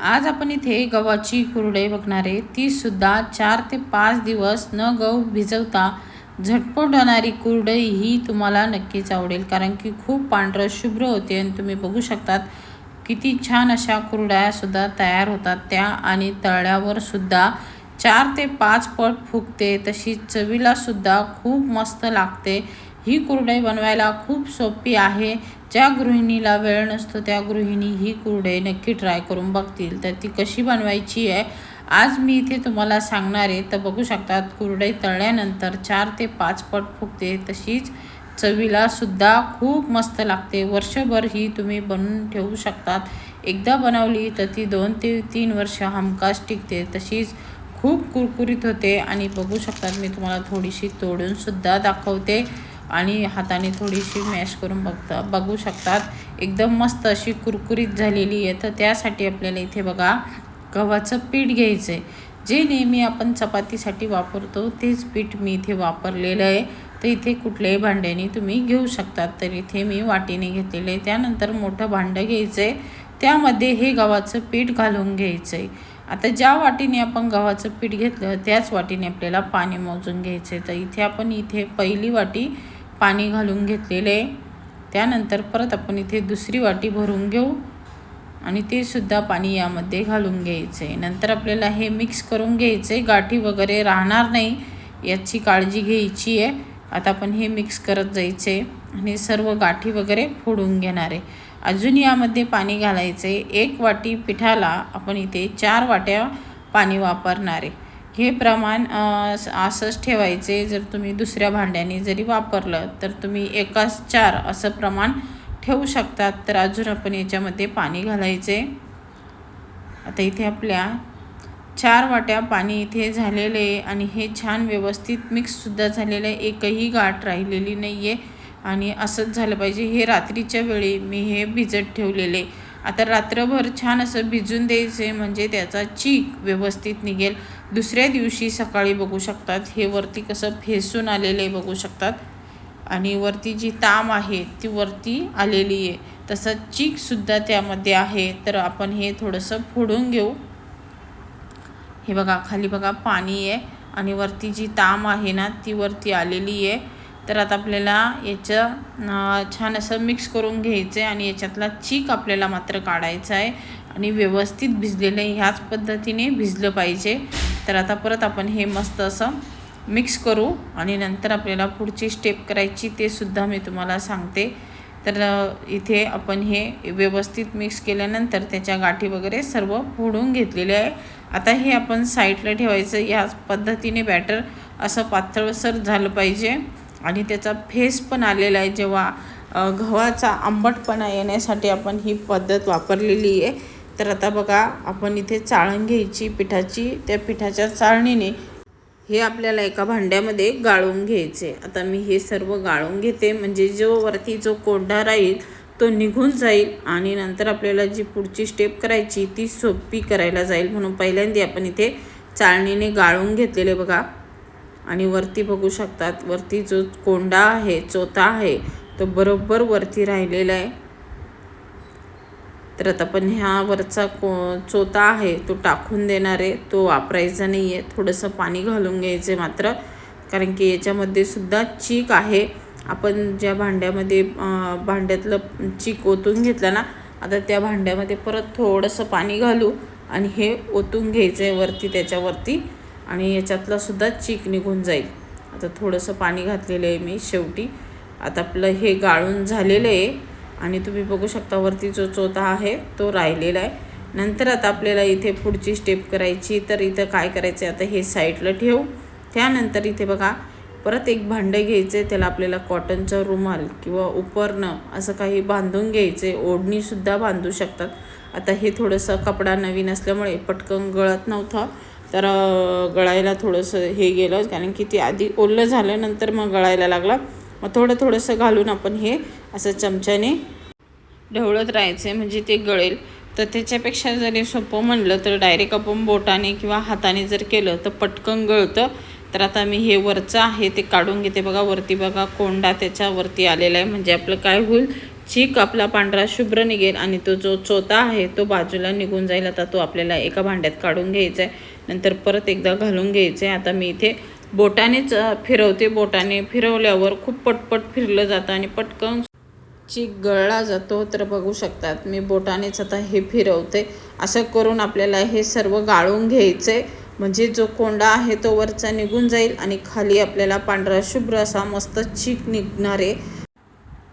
आज आपण इथे गव्हाची कुरडई बघणार आहे. चार ते पाच दिवस न गहू भिजवता झटपट होणारी कुरडई ही तुम्हाला नक्कीच आवडेल. कारण की खूप पांढरं शुभ्र होते आणि तुम्ही बघू शकतात किती छान अशा कुरड्यासुद्धा तयार होतात त्या आणि तळल्यावर सुद्धा चार ते पाच पट फुगते. तशी चवीलासुद्धा खूप मस्त लागते. ही कुरडई बनवायला खूप सोपी आहे. ज्या गृहिणीला वेळ नसतो त्या गृहिणी ही कुरडई नक्की ट्राय करून बघतील. तर ती कशी बनवायची आहे? आज मी इथे तुम्हाला सांगणार आहे. तर बघू शकतात कुरडई तळल्यानंतर चार ते पाच पट फुगते. तशीच चवीला सुद्धा खूप मस्त लागते. वर्षभर ही तुम्ही बनवून ठेवू शकतात. एकदा बनवली तर ती दोन ते तीन वर्ष हमखास टिकते. तशीच खूप कुरकुरीत होते. आणि बघू शकतात मी तुम्हाला थोडीशी तोडूनसुद्धा दाखवते. आणि हाताने थोडीशी मॅश करून बघता बघू शकतात. एकदम मस्त अशी कुरकुरीत झालेली आहे. तर त्यासाठी आपल्याला इथे बघा गव्हाचं पीठ घ्यायचं आहे जे नेहमी आपण चपातीसाठी वापरतो तेच पीठ मी इथे वापरलेलं आहे. तर इथे कुठल्याही भांड्याने तुम्ही घेऊ शकतात. तर इथे मी वाटीने घेतलेलं आहे. त्यानंतर मोठं भांडं घ्यायचं आहे त्यामध्ये हे गव्हाचं पीठ घालून घ्यायचं आहे आता ज्या वाटीने आपण गव्हाचं पीठ घेतलं त्याच वाटीने आपल्याला पाणी मोजून घ्यायचं आहे तर इथे आपण इथे पहिली वाटी पाणी घालून घेतलेलं. आहे त्यानंतर परत आपण इथे दुसरी वाटी भरून घेऊ आणि ते सुद्धा पाणी यामध्ये घालून घ्यायचं. आहे नंतर आपल्याला हे मिक्स करून घ्यायचं. आहे गाठी वगैरे राहणार नाही याची काळजी घ्यायची आहे. आता आपण हे मिक्स करत जायचं आहे आणि सर्व गाठी वगैरे फोडून घेणार आहे. अजून यामध्ये पाणी घालायचं. आहे एक वाटी पिठाला आपण इथे चार वाट्या पाणी वापरणार आहे. हे प्रमाण असंच ठेवायचे जर तुम्ही दुसऱ्या भांड्याने जरी वापरलं तर तुम्ही एकाच चार असं प्रमाण ठेवू शकतात. तर अजून आपण याच्यामध्ये पाणी घालायचे. आता इथे आपल्या चार वाट्या पाणी इथे झालेले आहे आणि हे छान व्यवस्थित मिक्ससुद्धा झालेलं आहे. एकही गाठ राहिलेली नाही आहे आणि असंच झालं पाहिजे. हे रात्रीच्या वेळी मी हे भिजत ठेवलेले आता रात्रभर छान असं भिजून द्यायचे म्हणजे त्याचा चीक व्यवस्थित निघेल. दुसऱ्या दिवशी सकाळी बघू शकतात. हे वरती कसं फेसून आलेले बघू शकतात. आणि वरती जी ताम आहे ती वरती आलेली आहे. तसं चीकसुद्धा त्यामध्ये आहे. तर आपण हे थोडंसं फोडून घेऊ. हे बघा खाली बघा पाणी आहे. आणि वरती जी ताम आहे ना ती वरती आलेली आहे. तर आता आपल्याला याचं छान असं मिक्स करून घ्यायचं आहे आणि याच्यातला चीक आपल्याला मात्र काढायचा आहे. आणि व्यवस्थित भिजलेलं ह्याच पद्धतीने भिजलं पाहिजे. तर आता परत आपण हे मस्त असं मिक्स करू आणि नंतर आपल्याला पुढची स्टेप करायची ते सुद्धा मी तुम्हाला सांगते. तर इथे आपण हे व्यवस्थित मिक्स केल्यानंतर त्याच्या गाठी वगैरे सर्व फोडून घेतलेले आहे. आता हे आपण साईडला ठेवायचं ह्याच पद्धतीने बॅटर असं पातळसर झालं पाहिजे. आणि त्याचा फेस पण आलेला आहे जेव्हा गव्हाचा आंबटपणा येण्यासाठी आपण ही पद्धत वापरलेली आहे. तर आता बघा आपण इथे चाळण घ्यायची पिठाची. त्या पिठाच्या चाळणीने हे आपल्याला एका भांड्यामध्ये गाळून घ्यायचे. आता मी हे सर्व गाळून घेते. म्हणजे जो वरती जो कोंडा राहील तो निघून जाईल आणि नंतर आपल्याला जी पुढची स्टेप करायची ती सोपी करायला जाईल म्हणून पहिल्यांदा आपण इथे चाळणीने गाळून घेतलेले बघा. आणि वरती बघू शकतात. वरती जो कोंडा आहे चोथा आहे तो बरोबर वरती राहिलेला आहे. तर आता पण ह्या वरचा को चोथा आहे तो टाकून देणार आहे. तो वापरायचा नाही आहे थोडंसं पाणी घालून घ्यायचं मात्र. कारण की याच्यामध्ये सुद्धा चीक आहे. आपण ज्या भांड्यामध्ये भांड्यातलं चीक ओतून घेतलं ना आता त्या भांड्यामध्ये परत थोडंसं पाणी घालू आणि हे ओतून घ्यायचं आहे वरती त्याच्यावरती. आणि याच्यातला सुद्धा चीक निघून जाईल. आता थोडंसं पाणी घातलेलं आहे मी शेवटी. आता आपलं हे गाळून झालेलं आहे आणि तुम्ही बघू शकता वरती जो चोथा आहे तो राहिलेला आहे. नंतर आता आपल्याला इथे पुढची स्टेप करायची तर इथं काय करायचं आहे? आता हे साईडला ठेवू. त्यानंतर इथे बघा परत एक भांडं घ्यायचं आहे त्याला आपल्याला कॉटनचं रुमाल किंवा उपरणं असं काही बांधून घ्यायचं. आहे ओढणीसुद्धा बांधू शकतात. आता हे थोडंसं कपडा नवीन असल्यामुळे पटकन गळत नव्हतं. तर गळायला थोडंसं हे गेलं कारण की ते आधी ओलं झाल्यानंतर मग गळायला लागला. मग थोडं थोडंसं घालून आपण हे असं चमच्याने ढवळत राहायचं म्हणजे ते गळेल. तर त्याच्यापेक्षा जरी सोपं म्हणलं तर डायरेक्ट आपण बोटाने किंवा हाताने जर केलं तर पटकन गळतं. तर आता मी हे वरचं आहे ते काढून घेते. बघा वरती बघा कोंडा त्याच्यावरती आलेला आहे. म्हणजे आपलं काय होईल चीक आपला पांढरा शुभ्र निघेल आणि तो जो चोथा आहे तो बाजूला निघून जाईल. आता तो आपल्याला एका भांड्यात काढून घ्यायचा आहे. नंतर परत एकदा घालून घ्यायचं. आहे आता मी इथे बोटानेच फिरवते. बोटाने फिरवल्यावर खूप पटपट फिरलं जातं आणि पटकन चीक गळला जातो. तर बघू शकतात मी बोटानेच आता हे फिरवते. असं करून आपल्याला हे सर्व गाळून घ्यायचे. म्हणजे जो कोंडा आहे तो वरचा निघून जाईल आणि खाली आपल्याला पांढरा शुभ्र असा मस्त चीक निघणार आहे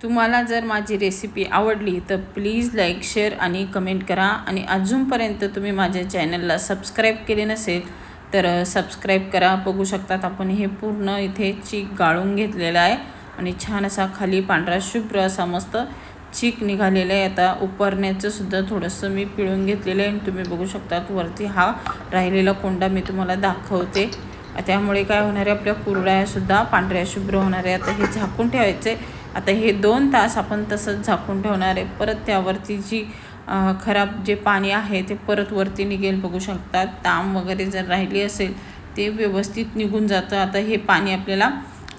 तुम्हाला जर माझी रेसिपी आवडली तर प्लीज लाईक शेअर आणि कमेंट करा. आणि अजूनपर्यंत तुम्ही माझ्या चॅनलला सबस्क्राईब केले नसेल तर सबस्क्राईब करा. बघू शकतात आपण हे पूर्ण इथे चीक गाळून घेतलेलं आहे. आणि छान असा खाली पांढरा शुभ्र असा मस्त चीक निघालेलं आहे. आता उपरण्याचं सुद्धा थोडंसं मी पिळून घेतलेलं आहे. आणि तुम्ही बघू शकतात वरती हा राहिलेला कोंडा मी तुम्हाला दाखवते. त्यामुळे काय होणार आहे आपल्या कुरड्यासुद्धा पांढऱ्या शुभ्र होणार आहे. आता हे झाकून ठेवायचे आता हे दोन तास आपण तसंच झाकून ठेवणार आहे. परत त्यावरती जी खराब जे पाणी आहे ते परत वरती निघेल बघू शकतात. ताम वगैरे जर राहिली असेल ते व्यवस्थित निघून जातं. आता हे पाणी आपल्याला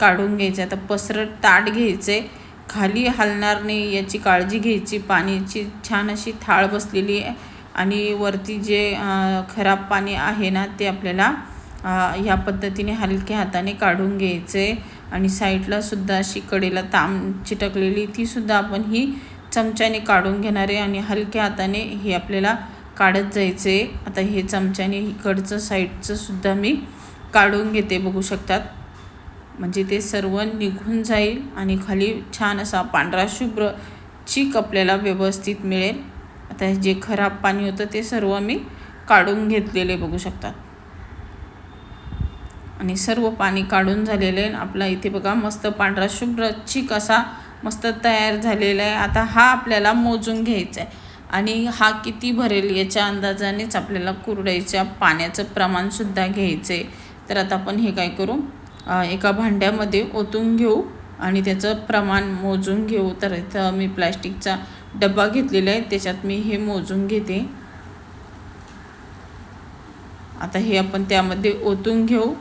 काढून घ्यायचं आता पसरट ताट घ्यायचे खाली हलणार नाही याची काळजी घ्यायची. पाण्याची छान अशी थाळ बसलेली आहे. आणि वरती जे खराब पाणी आहे ना ते आपल्याला ह्या पद्धतीने हलक्या हाताने काढून घ्यायचे आणि साईडला सुद्धा अशी कडेला ताम चिटकलेली ती सुद्धा आपण ही चमच्याने काढून घेणार आहे आणि हलक्या हाताने हे आपल्याला काढत जायचे आता हे चमच्याने इकडचं साईडचं सुद्धा मी काढून घेते बघू शकतात. म्हणजे ते सर्व निघून जाईल आणि खाली छान असा पांढरा शुभ्र चीक आपल्याला व्यवस्थित मिळेल. आता हे जे खराब पाणी होतं ते सर्व मी काढून घेतलेले बघू शकतात. आणि सर्व पाणी काढून झालेलं आहे. आपला इथे बघा मस्त पांढरा शुभ्रचिक असा मस्त तयार झालेला आहे. आता हा आपल्याला मोजून घ्यायचा आहे. आणि हा किती भरेल याच्या अंदाजानेच आपल्याला कुरडईच्या पाण्याचं प्रमाणसुद्धा घ्यायचं आहे तर आता आपण हे काय करू? एका भांड्यामध्ये ओतून घेऊ आणि त्याचं प्रमाण मोजून घेऊ. तर इथं मी प्लॅस्टिकचा डब्बा घेतलेला आहे. त्याच्यात मी हे मोजून घेते. आता हे आपण त्यामध्ये ओतून घेऊ.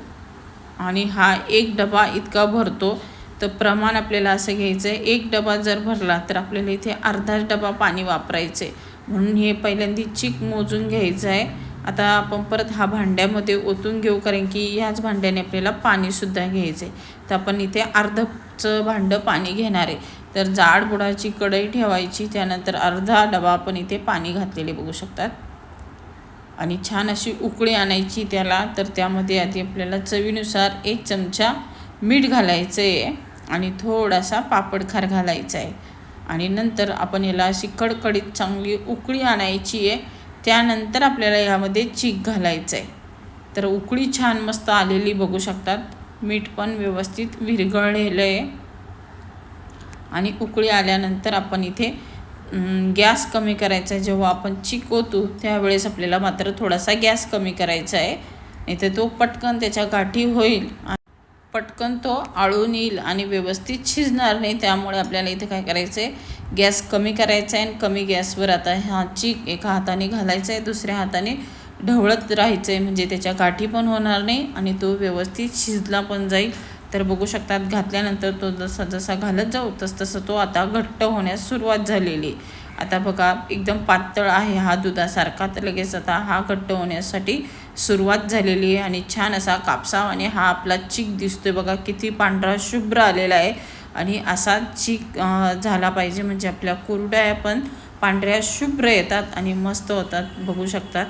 आणि हा एक डबा इतका भरतो तर प्रमाण आपल्याला असं घ्यायचं आहे एक डबा जर भरला तर आपल्याला इथे अर्धाच डबा पाणी वापरायचं आहे म्हणून हे पहिल्यांदा चिक मोजून घ्यायचं आहे. आता आपण परत हा भांड्यामध्ये ओतून घेऊ कारण की ह्याच भांड्याने आपल्याला पाणीसुद्धा घ्यायचं आहे तर आपण इथे अर्धचं भांडं पाणी घेणार आहे. तर जाड बुडाची कढई ठेवायची त्यानंतर अर्धा डबा आपण इथे पाणी घातलेले बघू शकतात. आणि छान अशी उकळी आणायची त्याला. तर त्यामध्ये आधी आपल्याला चवीनुसार एक चमचा मीठ घालायचं आहे आणि थोडासा पापडखार घालायचा आहे आणि नंतर आपण याला अशी कडकडीत चांगली उकळी आणायची आहे. त्यानंतर आपल्याला यामध्ये चीक घालायचं आहे तर उकळी छान मस्त आलेली बघू शकतात. मीठ पण व्यवस्थित विरघळलेलं आहे आणि उकळी आल्यानंतर आपण इथे गॅस कमी करायचा आहे. जेव्हा आपण चिकवतो त्यावेळेस आपल्याला मात्र थोडासा गॅस कमी करायचा आहे. नाही तर तो पटकन त्याच्या गाठी होईल. आणि पटकन तो आळून येईल आणि व्यवस्थित शिजणार नाही. त्यामुळे आपल्याला इथे काय करायचं आहे गॅस कमी करायचा आहे आणि कमी गॅसवर आता हा चीक एका हाताने घालायचा आहे. दुसऱ्या हाताने ढवळत राहायचं आहे. म्हणजे त्याच्या गाठी पण होणार नाही आणि तो व्यवस्थित शिजला पण जाईल. तर बघू शकतात घातल्यानंतर तो जसा जसा घालत जाऊ तस तसं तो आता घट्ट होण्यास सुरुवात झालेली. आता बघा एकदम पातळ आहे हा दुधासारखा तर लगेच आता हा घट्ट होण्यासाठी सुरुवात झालेली आहे आणि छान असा कापसा आणि हा आपला चीक दिसतोय बघा किती पांढरा शुभ्र आलेला आहे. आणि असा चीक झाला पाहिजे म्हणजे आपल्या कुरड्या पण पांढऱ्या शुभ्र येतात आणि मस्त होतात. बघू शकतात.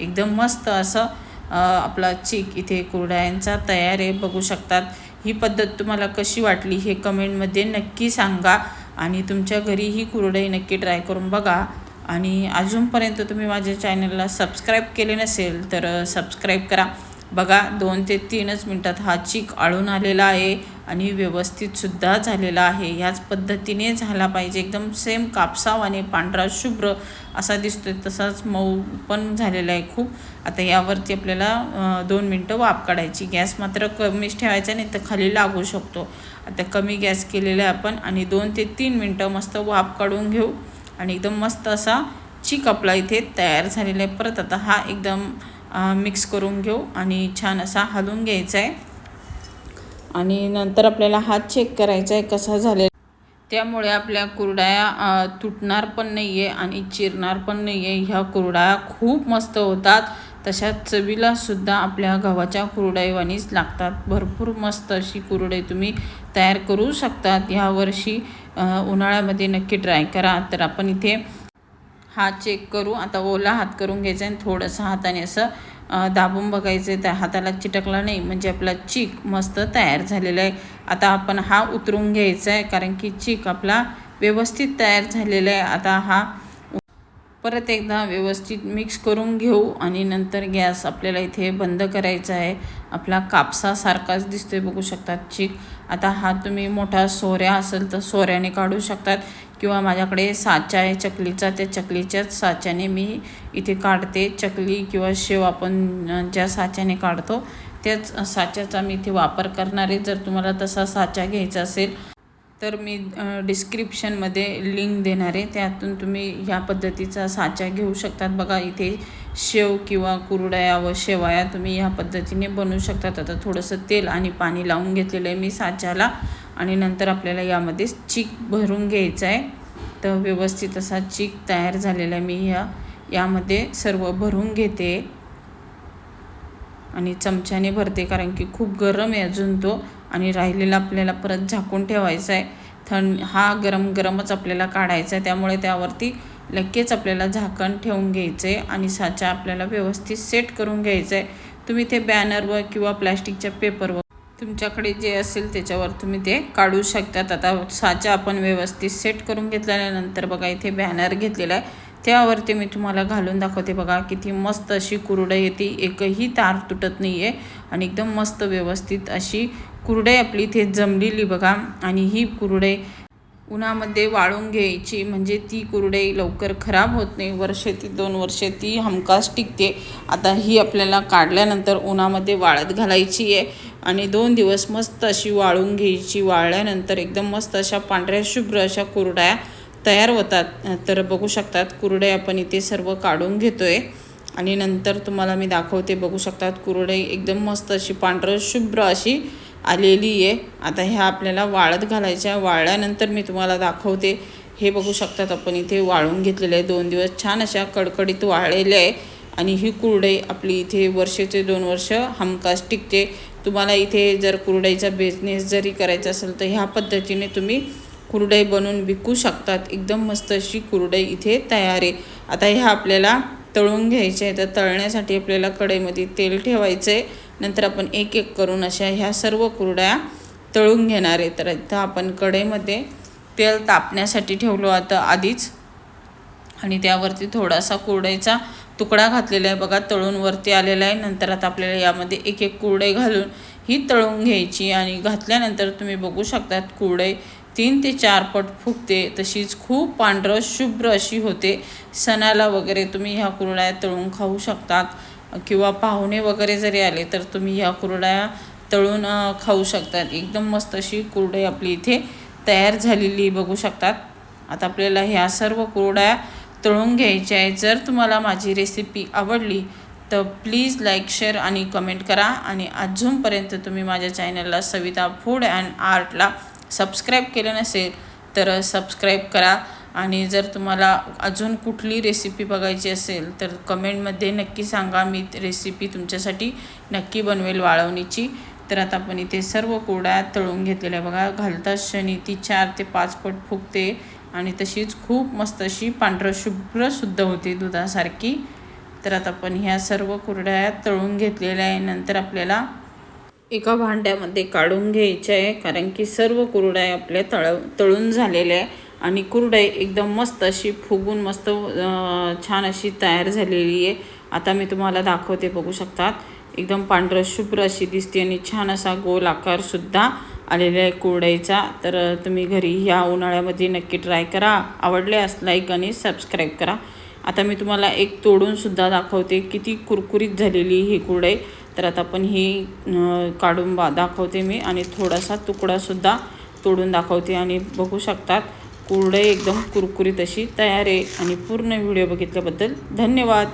एकदम मस्त असं आपला चीक इथे कुरड्यांचा तयार आहे. बघू शकतात. ही पद्धत तुम्हाला कशी वाटली हे कमेंटमध्ये नक्की सांगा आणि तुमच्या घरी ही कुरडई नक्की ट्राय करून बघा. आणि अजूनपर्यंत तुम्ही माझ्या चॅनलला सबस्क्राईब केले नसेल तर सबस्क्राईब करा. बघा दोन ते तीनच मिनटात हा चीक आळून आलेला आहे आणि व्यवस्थितसुद्धा झालेला आहे. ह्याच पद्धतीने झाला पाहिजे. एकदम सेम कापसाव आणि पांढरा शुभ्र असा दिसतोय तसाच मऊ पण झालेला आहे खूप. आता यावरती आपल्याला दोन मिनटं वाफ काढायची. गॅस मात्र कमीच ठेवायचा नाही तर खाली लागू शकतो. आता कमी गॅस केलेला आहे आपण आणि दोन ते तीन मिनटं मस्त वाफ काढून घेऊ. आणि एकदम मस्त असा चीक आपला इथे तयार झालेला आहे. परत आता हा एकदम मिक्स करून घेऊ आणि छान असा हलवून घ्यायचा आहे आणि नंतर आपल्याला हात चेक करायचा आहे कसा झालेला. त्यामुळे आपल्या कुरडाया तुटणार पण नाही आहे आणि चिरणार पण नाही आहे ह्या कुरडाया खूप मस्त होतात. तशाच चवीला सुद्धा आपल्या गव्हाच्या कुरडईवानीच लागतात. भरपूर मस्त अशी कुरडई तुम्ही तयार करू शकतात. ह्यावर्षी उन्हाळ्यामध्ये नक्की ट्राय करा. तर आपण इथे हात चेक करू. आता ओला हात करून घ्यायचा आणि थोडंसं हाताने असं दाबून बघायचं त्या हाताला चिटकला नाही. म्हणजे आपला चीक मस्त तयार झालेला आहे. आता आपण हा उतरून घ्यायचा आहे कारण की चीक आपला व्यवस्थित तयार झालेला आहे. आता हा परत एकदा व्यवस्थित मिक्स करून घेऊ आणि नंतर गॅस आपल्याला इथे बंद करायचा आहे. आपला कापसासारखाच दिसतोय. बघू शकतात चीक आता हा तुम्ही मोठा सोऱ्या असेल तर सोऱ्याने काढू शकतात. किंवा माझ्याकडे साचा आहे चकलीचा त्या चकलीच्याच साच्याने मी इथे काढते. चकली किंवा शेव आपण ज्या साच्याने काढतो त्याच साच्याचा मी इथे वापर करणार आहे. जर तुम्हाला तसा साचा घ्यायचा असेल तर मी डिस्क्रिप्शनमध्ये लिंक देणार आहे. त्यातून तुम्ही ह्या पद्धतीचा साचा घेऊ शकतात. बघा इथे शेव किंवा कुरडया व शेवाया तुम्ही ह्या पद्धतीने बनवू शकतात. आता थोडंसं तेल आणि पाणी लावून घेतलेलं आहे मी साच्याला. आणि नंतर आपल्याला यामध्ये चीक भरून घ्यायचं आहे तर व्यवस्थित असा चीक तयार झालेला आहे. मी ह्या यामध्ये सर्व भरून घेते. आणि चमच्याने भरते कारण की खूप गरम आहे अजून तो. आणि राहिलेला आपल्याला परत झाकून ठेवायचा आहे थंड हा गरम गरमच आपल्याला काढायचा आहे त्यामुळे त्यावरती लगेच आपल्याला झाकण ठेवून घ्यायचं आहे आणि साचा आपल्याला व्यवस्थित सेट करून घ्यायचा आहे तुम्ही ते बॅनरवर किंवा प्लॅस्टिकच्या पेपरवर तुमच्याकडे जे असेल त्याच्यावर तुम्ही ते काढू शकतात. आता साचा आपण व्यवस्थित सेट करून घेतल्यानंतर बघा इथे बॅनर घेतलेला आहे. त्यावरती मी तुम्हाला घालून दाखवते बघा किती मस्त अशी कुरडं येते एकही तार तुटत नाही आहे आणि एकदम मस्त व्यवस्थित अशी कुरडे आपली इथे जमलेली बघा. आणि ही कुरडे उन्हामध्ये वाळून घ्यायची म्हणजे ती कुरडई लवकर खराब होत नाही. वर्षे ती दोन वर्षे ती हमखास टिकते. आता ही आपल्याला काढल्यानंतर उन्हामध्ये वाळत घालायची आहे. आणि दोन दिवस मस्त अशी वाळून घ्यायची. वाळल्यानंतर एकदम मस्त अशा पांढऱ्या शुभ्र अशा कुरड्या तयार होतात. तर बघू शकतात कुरडे आपण इथे सर्व काढून घेतो आहे आणि नंतर तुम्हाला मी दाखवते बघू शकतात कुरडई एकदम मस्त अशी पांढरं शुभ्र अशी आलेली आहे. आता ह्या आपल्याला वाळत घालायच्या वाळल्यानंतर मी तुम्हाला दाखवते. हे बघू शकतात आपण इथे वाळून घेतलेले आहे. दोन दिवस छान अशा कडकडीत वाळलेल्या आहे. आणि ही कुरडई आपली इथे वर्षाचे दोन वर्ष हमखास टिकते. तुम्हाला इथे जर कुरडईचा बिझनेस जरी करायचा असेल तर ह्या पद्धतीने तुम्ही कुरडई बनवून विकू शकतात. एकदम मस्त अशी कुरडई इथे तयार आहे. आता ह्या आपल्याला तळून घ्यायचे आहे तर तळण्यासाठी आपल्याला कढईमध्ये तेल ठेवायचं. आहे नंतर आपण एक एक करून अशा ह्या सर्व कुरड्या तळून घेणार आहे. तर इथं आपण कढईमध्ये तेल तापण्यासाठी ठेवलो आता आधीच. आणि त्यावरती थोडासा कुरडईचा तुकडा घातलेला आहे. बघा तळून वरती आलेला आहे. नंतर आता आपल्याला यामध्ये एक एक कुरडई घालून ही तळून घ्यायची. आणि घातल्यानंतर तुम्ही बघू शकतात कुरडई तीन ते चार पट फुगते तशीच खूप पांढरं शुभ्र अशी होते. सणाला वगैरे तुम्ही ह्या कुरड्या तळून खाऊ शकतात. किंवा पाहुणे वगैरे जरी आले तर तुम्ही ह्या कुरड्या तळून खाऊ शकतात. एकदम मस्त अशी कुरडई आपली इथे तयार झालेली बघू शकतात. आता आपल्याला ह्या सर्व कुरड्या तळून घ्यायच्या आहे जर तुम्हाला माझी रेसिपी आवडली तर प्लीज लाईक शेअर आणि कमेंट करा. आणि अजूनपर्यंत तुम्ही माझ्या चॅनलला सविता फूड अँड आर्टला सबस्क्राईब केलं नसेल तर सबस्क्राईब करा. आणि जर तुम्हाला अजून कुठली रेसिपी बघायची असेल तर कमेंटमध्ये नक्की सांगा. मी रेसिपी तुमच्यासाठी नक्की बनवेल वाळवणीची. तर आता आपण इथे सर्व कुरड्या तळून घेतलेल्या आहे बघा. घालता क्षणी ती चार ते पाच पट फुगते. आणि तशीच खूप मस्त अशी पांढरं शुद्ध होते दुधासारखी. तर आता आपण ह्या सर्व कुरड्या तळून घेतलेल्या आहे. नंतर आपल्याला एका भांड्यामध्ये काढून घ्यायचे आहे कारण की सर्व कुरड्या आपल्या तळ तळून झालेल्या आहे आणि कुरडई एकदम मस्त अशी फुगून मस्त छान अशी तयार झालेली आहे. आता मी तुम्हाला दाखवते बघू शकतात. एकदम पांढरं शुभ्र अशी दिसते आणि छान असा गोल आकारसुद्धा आलेला आहे कुरडईचा. तर तुम्ही घरी ह्या उन्हाळ्यामध्ये नक्की ट्राय करा. आवडले आवडल्यास लाईक आणि सबस्क्राईब करा. आता मी तुम्हाला एक तोडूनसुद्धा दाखवते किती कुरकुरीत झालेली ही कुरडई. तर आता आपण ही काढून बा दाखवते मी आणि थोडासा तुकडासुद्धा तोडून दाखवते आणि बघू शकतात कुरडई एकदम कुरकुरीत अशी तयार आहे आणि पूर्ण व्हिडिओ बघितल्याबद्दल धन्यवाद.